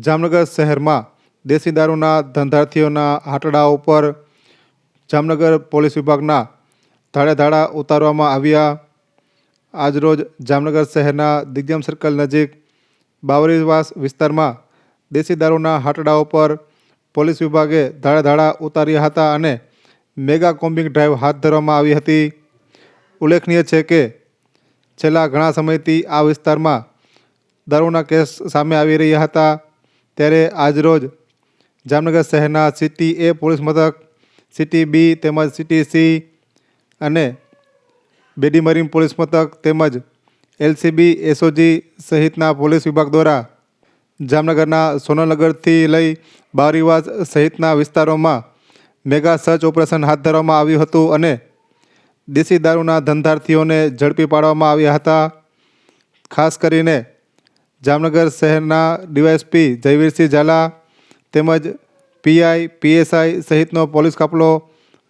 જામનગર શહેરમાં દેશી દારૂના ધંધાર્થીઓના હાટડા ઉપર જામનગર પોલીસ વિભાગના ધાડે ધાડા ઉતારવામાં આવ્યા. આજરોજ જામનગર શહેરના દિગ્ગમ સર્કલ નજીક બાવરીવાસ વિસ્તારમાં દેશી દારૂના હાટડા ઉપર પોલીસ વિભાગે ધાડે ઉતાર્યા હતા અને મેગા કોમ્બિંગ ડ્રાઈવ હાથ ધરવામાં આવી હતી. ઉલ્લેખનીય છે કે છેલ્લા ઘણા સમયથી આ વિસ્તારમાં દારૂના કેસ સામે આવી રહ્યા હતા. ત્યારે આજરોજ જામનગર શહેરના સિટી એ પોલીસ મથક, સિટી બી તેમજ સિટી સી અને બેડી મરીન પોલીસ મથક તેમજ એલસીબી, એસઓજી સહિતના પોલીસ વિભાગ દ્વારા જામનગરના સોનલનગરથી લઈ બારીવાસ સહિતના વિસ્તારોમાં મેગા સર્ચ ઓપરેશન હાથ ધરવામાં આવ્યું હતું અને દેશી દારૂના ધંધાર્થીઓને ઝડપી પાડવામાં આવ્યા હતા. ખાસ કરીને જામનગર શહેરના ડીવાયએસપી જયવીરસિંહ ઝાલા તેમજ પીઆઈ, પીએસઆઈ સહિતનો પોલીસ કાફલો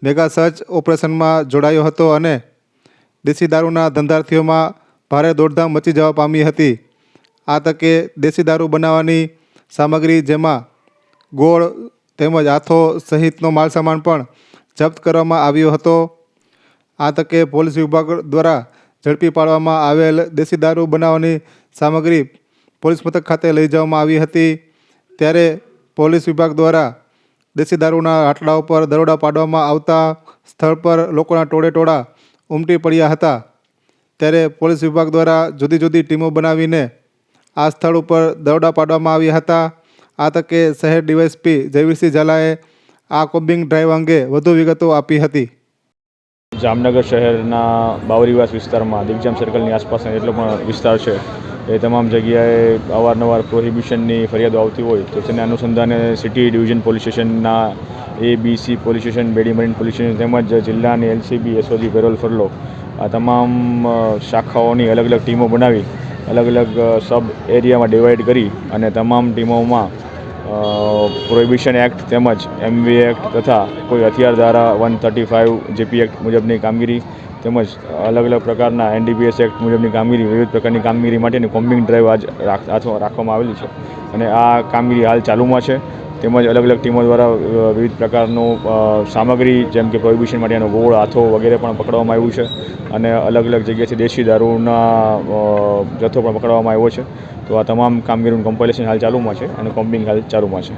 મેગા સર્ચ ઓપરેશનમાં જોડાયો હતો અને દેશી દારૂના ધંધાર્થીઓમાં ભારે દોડધામ મચી જવા પામી હતી. આ તકે દેશી દારૂ બનાવવાની સામગ્રી જેમાં ગોળ તેમજ આથો સહિતનો માલસામાન પણ જપ્ત કરવામાં આવ્યો હતો. આ તકે પોલીસ વિભાગ દ્વારા ઝડપી પાડવામાં આવેલ દેશી દારૂ બનાવવાની સામગ્રી પોલીસ મથક ખાતે લઈ જવામાં આવી હતી. ત્યારે પોલીસ વિભાગ દ્વારા દેશી દારૂના આટલા ઉપર દરોડા પાડવામાં આવતા સ્થળ પર લોકોના ટોળે ટોળા ઉમટી પડ્યા હતા. ત્યારે પોલીસ વિભાગ દ્વારા જુદી જુદી ટીમો બનાવીને આ સ્થળ ઉપર દરોડા પાડવામાં આવ્યા હતા. આ તકે શહેર ડીવાયસપી જયવીરસિંહ ઝાલાએ આ કોમ્બિંગ ડ્રાઈવ અંગે વધુ વિગતો આપી હતી. જામનગર શહેરના બાવરીવાસ વિસ્તારમાં દિગ્જામ સર્કલની આસપાસના જેટલો પણ વિસ્તાર છે એ તમામ જગ્યાએ અવારનવાર પ્રોહિબિશનની ફરિયાદો આવતી હોય તો તેને અનુસંધાને સિટી ડિવિઝન પોલીસ સ્ટેશનના A B C police station Bedi marine police station તેમજ જિલ્લાની એલસીબી એસઓજી પેરોલ ફરલો આ તમામ શાખાઓની અલગ અલગ ટીમો બનાવી, અલગ અલગ સબ એરિયામાં ડિવાઈડ કરી અને તમામ ટીમોમાં પ્રોહિબિશન એક્ટ તેમજ એમવી એક્ટ તથા કોઈ હથિયાર ધારા one thirty five JP act મુજબની કામગીરી તેમજ અલગ અલગ પ્રકારના એનડીપીએસ એક્ટ મુજબની કામગીરી, વિવિધ પ્રકારની કામગીરી માટેની કોમ્બિંગ ડ્રાઈવ આજ રાખવામાં આવેલી છે. અને આ કામગીરી હાલ ચાલુમાં છે. તેમજ અલગ અલગ ટીમો દ્વારા વિવિધ પ્રકારનું સામગ્રી જેમ કે પ્રોહિબિશન માટેનો ગોળ હાથો વગેરે પણ પકડવામાં આવ્યું છે. અને અલગ અલગ જગ્યાએથી દેશી દારૂના જથ્થો પણ પકડવામાં આવ્યો છે. તો આ તમામ કામગીરીનું કમ્પાઇલેશન હાલ ચાલુમાં છે અને કોમ્બિંગ હાલ ચાલુમાં છે.